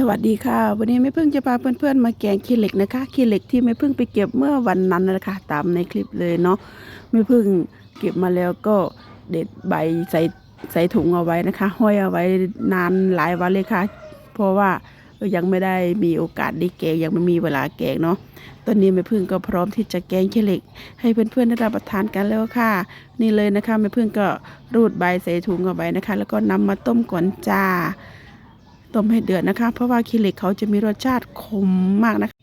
สวัสดีค่ะ วันนี้แม่พึ่งจะพาเพื่อนๆมาแกงขี้เหล็กนะคะขี้เหล็กที่แม่พึ่งไปเก็บเมื่อวันนั้นนะคะตามในคลิปเลยเนาะแม่พึ่งเก็บมาแล้วก็เด็ดใบใส่ใส่ถุงเอาไว้นะคะ ห้อยเอาไว้นานหลายวันเลยค่ะ เพราะว่ายังไม่ได้มีโอกาสได้แกงยังไม่มีเวลาแกงเนาะตอนนี้แม่พึ่งก็พร้อมที่จะแกงขี้เหล็ก ให้เพื่อนๆได้รับประทานกันแล้วค่ะ นี่เลยนะคะแม่พึ่งก็รูดใบใส่ถุงเอาไว้นะคะ แล้วก็นำมาต้มก่อนจ้า ต้มให้เดือดนะคะ เพราะว่าขี้เหล็กเขาจะมีรสชาติขมมากนะคะ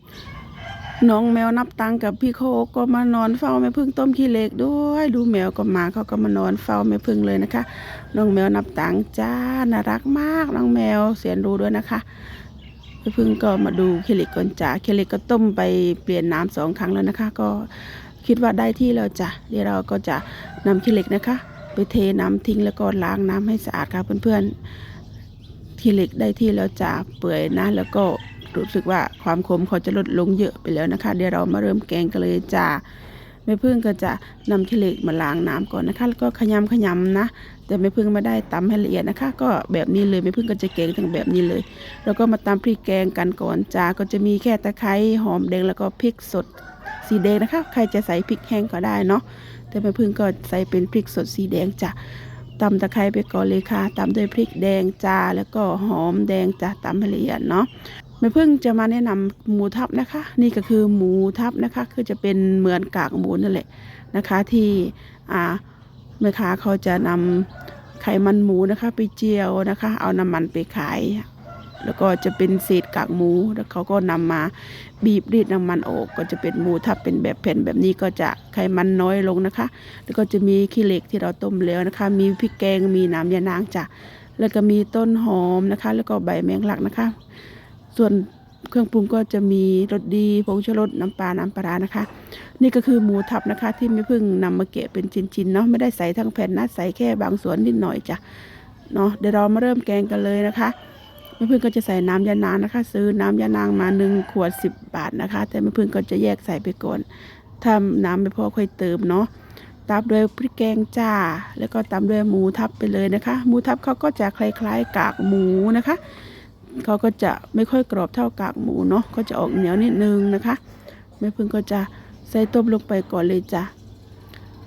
น้องแมวนับตังกับพี่โคก็มานอนเฝ้าแม่พึ่งต้มขี้เหล็กด้วย ดูแมวก็มาเขาก็มานอนเฝ้าแม่พึ่งเลยนะคะ น้องแมวนับตังจ้าน่ารักมาก น้องแมวเสียนรู้ด้วยนะคะแม่พึ่งก็มาดูขี้เหล็กก่อนจ้าขี้เหล็กก็ต้มไปเปลี่ยนน้ำสองครั้งแล้วนะคะ ก็คิดว่าได้ที่แล้วจ้ะเดี๋ยวเราก็จะนำขี้เหล็กนะคะ ไปเทน้ำทิ้งแล้วก็ล้างน้ำให้สะอาดค่ะเพื่อนๆ ขี้เหล็กได้ที่แล้วจะเปื่อยนะ แล้วก็รู้สึกว่าความขมเขาจะลดลงเยอะไปแล้วนะคะ เดี๋ยวเรามาเริ่มแกงกันเลยจ้าแม่พึ่งก็จะนำขี้เหล็กมาล้างน้ำก่อนนะคะ แล้วก็ขยำขยำนะ แต่แม่พึ่งไม่ได้ตำให้ละเอียดนะคะ ก็แบบนี้เลยแม่พึ่งก็จะแกงทั้งแบบนี้เลย แล้วก็มาตำพริกแกงกันก่อนจ้าก็จะมีแค่ตะไคร้หอมแดงแล้วก็พริกสดสีแดงนะคะ ใครจะใส่พริกแห้งก็ได้เนาะแต่แม่พึ่งก็ใส่เป็นพริกสดสีแดงจ้ะ ตำตะไคร้ไปก่อนเลยค่ะตำด้วยพริกแดงจ้าแล้วก็หอมแดงจ้าตำให้ละเอียดเนาะแม่เพิ่งจะมาแนะนำหมูทับนะคะ นี่ก็คือหมูทับนะคะ คือจะเป็นเหมือนกากหมูนั่นแหละนะคะ ที่อ่าแม่ค้าเขาจะนำไขมันหมูนะคะ ไปเจียวนะคะ เอาน้ำมันไปขาย แล้วก็จะเป็นเศษกากหมู แล้วเขาก็นำมาบีบรีดน้ำมันออก ก็จะเป็นหมูทับเป็นแบบแผ่นแบบนี้ก็จะไขมันน้อยลงนะคะ แล้วก็จะมีขี้เหล็กที่เราต้มแล้วนะคะ มีพริกแกงมีน้ำยานางจ้ะแล้วก็มีต้นหอมนะคะ แล้วก็ใบแมงลักนะคะ ส่วนเครื่องปรุงก็จะมีรสดีผงชูรสน้ำปลา น้ำปลานะคะ นี่ก็คือหมูทับนะคะ ที่ไม่พิ่งนำมาเกะเป็นชิ้นๆเนาะไม่ได้ใส่ทั้งแผ่นนะใส่แค่บางส่วนนิดหน่อยจ้ะเนาะเดี๋ยวเรามาเริ่มแกงกันเลยนะคะ แม่พึ่งก็จะใส่น้ำยานางนะคะ ซื้อน้ำยานางมาหนึ่งขวดสิบบาทนะคะ แต่แม่พึ่งก็จะแยกใส่ไปก่อนถ้าน้ำไม่พอค่อยเติมเนาะตามด้วยพริกแกงจ้า แล้วก็ตามด้วยหมูทับไปเลยนะคะ หมูทับเขาก็จะคล้ายๆ กากหมูนะคะเขาก็จะไม่ค่อยกรอบเท่ากากหมูเนาะก็จะออกเหนียวนิดนึงนะคะแม่พึ่งก็จะใส่ต้มลงไปก่อนเลยจ้ะ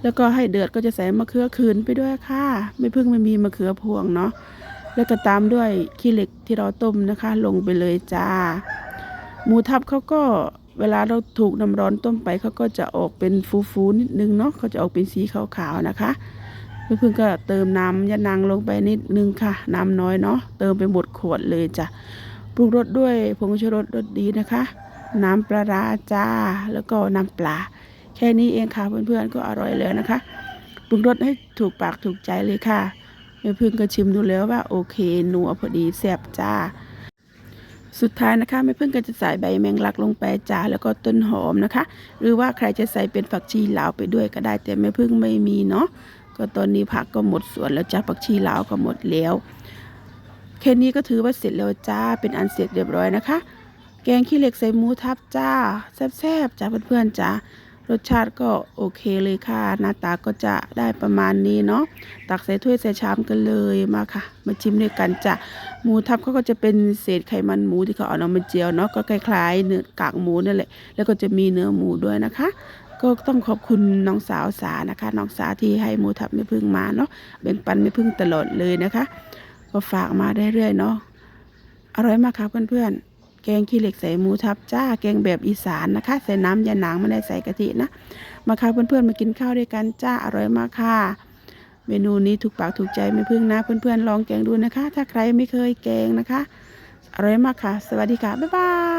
แล้วก็ให้เดือดก็จะใส่มะเขือคืนไปด้วยค่ะแม่พึ่งไม่มีมะเขือพวงเนาะ แล้วก็ตามด้วยขี้เหล็กที่เราต้มนะคะ ลงไปเลยจ้า หมูทับเขาก็เวลาเราถูกน้ำร้อนต้มไปเขาก็จะออกเป็นฟูๆนิดนึงเนาะเขาจะออกเป็นสีขาวๆนะคะเพื่อนๆก็เติมน้ำยะนางลงไปนิดนึงค่ะ น้ำน้อยเนาะเติมไปหมดขวดเลยจ้ะปรุงรสด้วยผงชูรสรสดีนะคะ น้ำปลาร้าจ้าแล้วก็น้ำปลา แค่นี้เองค่ะเพื่อนๆก็อร่อยแล้วนะคะปรุงรสให้ถูกปากถูกใจเลยค่ะ แม่พึ่งก็ชิมดูแล้วว่าโอเคนัวพอดีแซ่บจ้า สุดท้ายนะคะแม่พึ่งก็จะใส่ใบแมงลักลงไปจ้าแล้วก็ต้นหอมนะคะ หรือว่าใครจะใส่เป็นผักชีลาวไปด้วยก็ได้แต่แม่พึ่งไม่มีเนาะก็ตอนนี้ผักก็หมดส่วนแล้วจ้าผักชีลาวก็หมดแล้วแค่นี้ก็ถือว่าเสร็จแล้วจ้าเป็นอันเสร็จเรียบร้อยนะคะ แกงขี้เหล็กใส่หมูทับจ้าแซ่บๆจ้าเพื่อนๆจ้า รสชาติก็โอเคเลยค่ะ หน้าตาก็จะได้ประมาณนี้เนาะตักใส่ถ้วยใส่ชามกันเลยมาค่ะ มาชิมด้วยกันจ้ะหมูทับเขาก็จะเป็นเศษไขมันหมูที่เขาเอามาเจียวเนาะก็คล้ายๆเนื้อกากหมูนั่นแหละแล้วก็จะมีเนื้อหมูด้วยนะคะ ก็ต้องขอบคุณน้องสาวสานะคะน้องสาที่ให้หมูทับไม่พึ่งมาเนาะแบ่งปันไม่พึ่งตลอดเลยนะคะ ก็ฝากมาเรื่อยๆเนาะอร่อยมากค่ะเพื่อนๆ กงขี้เหล็กใส่หมูทับจ้า แกงแบบอีสานนะคะ ใส่น้ำยาหนังไม่ได้ใส่กะทินะ มาค่ะเพื่อนๆมากินข้าวด้วยกันจ้า อร่อยมากค่ะ เมนูนี้ถูกปากถูกใจไม่พึ่งนะเพื่อนๆลองแกงดูนะคะ ถ้าใครไม่เคยแกงนะคะ อร่อยมากค่ะ สวัสดีค่ะ บ๊ายบาย